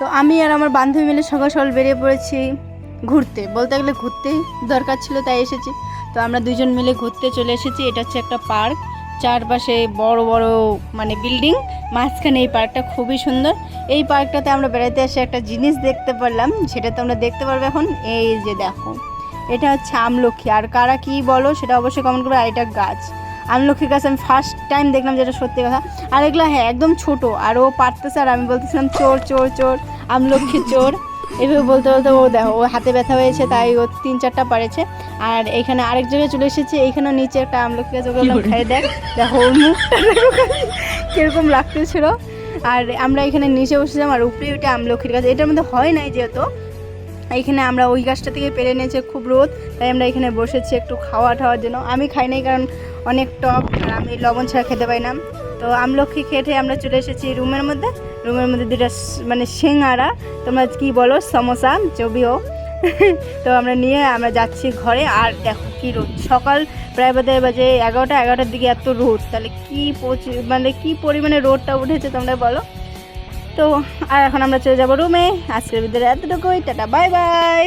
তো আমি আর আমার বান্ধবী মিলে সকাল সকাল বেরিয়ে পড়েছি ঘুরতে। বলতে গেলে ঘুরতেই দরকার ছিল, তাই এসেছি। তো আমরা দুজন মিলে ঘুরতে চলে এসেছি। এটা হচ্ছে একটা পার্ক। চারপাশে বড় বড় মানে বিল্ডিং। মাঝখানে এই পার্কটা খুবই সুন্দর। এই পার্কটাতে আমরা বেড়াতে এসে একটা জিনিস দেখতে পারলাম, সেটা তোমরা দেখতে পারবে এখন। এই যে দেখো, এটা হচ্ছে আমলক্ষী আর কারা কি বলো, সেটা অবশ্যই কমেন্ট করবে। আর এটা গাছ। আমলক্ষী গাছ আমি ফার্স্ট টাইম দেখলাম যেটা সত্যি কথা। আর এগুলো হ্যাঁ একদম ছোট। আর ও পারতেছে আর আমি বলতেছিলাম চোর চোর চোর আমলক্ষী চোর। এভাবে বলতে বলতে ও দেখো ও হাতে ব্যথা হয়েছে তাই ও তিন চারটা পারেছে। আর এখানে আরেক জায়গায় চলে এসেছে এইখানেও নিচে একটা আমলক্ষী গাছ ওগুলো খাই দেখ। দেখো ওর মুখটা কীরকম লাগতেছিল। আর আমরা এখানে নিচে বসেছিলাম আর উপরে ওইটা আমলক্ষীর গাছ এটার মধ্যে হয় নাই যেহেতু এইখানে আমরা ওই গাছটা থেকে পেরে নিয়েছে খুব রোদ, তাই আমরা এখানে বসেছি একটু খাওয়া ঠাওয়ার জন্য। আমি খাই নাই কারণ অনেক টক আর আমি লবণ ছাড়া খেতে পাই না। তো আমলক্ষী খেটে আমরা চলে এসেছি রুমের মধ্যে। রুমের মধ্যে দুটা মানে সিঙ্গারা। তোমরা কি বলো? সমোসা, চবিও। তো আমরা নিয়ে আমরা যাচ্ছি ঘরে। আর দেখো কি রোদ। সকাল প্রায় বাজে বাজে এগারোটা, এগারোটার দিকে এত রোদ। তাহলে কি মানে কি পরিমাণে রোদটা উঠেছে তোমরা বলো? তো আর এখন আমরা চলে যাব রুমে আজকের ভিতরে এতটুকুই। Tata bye bye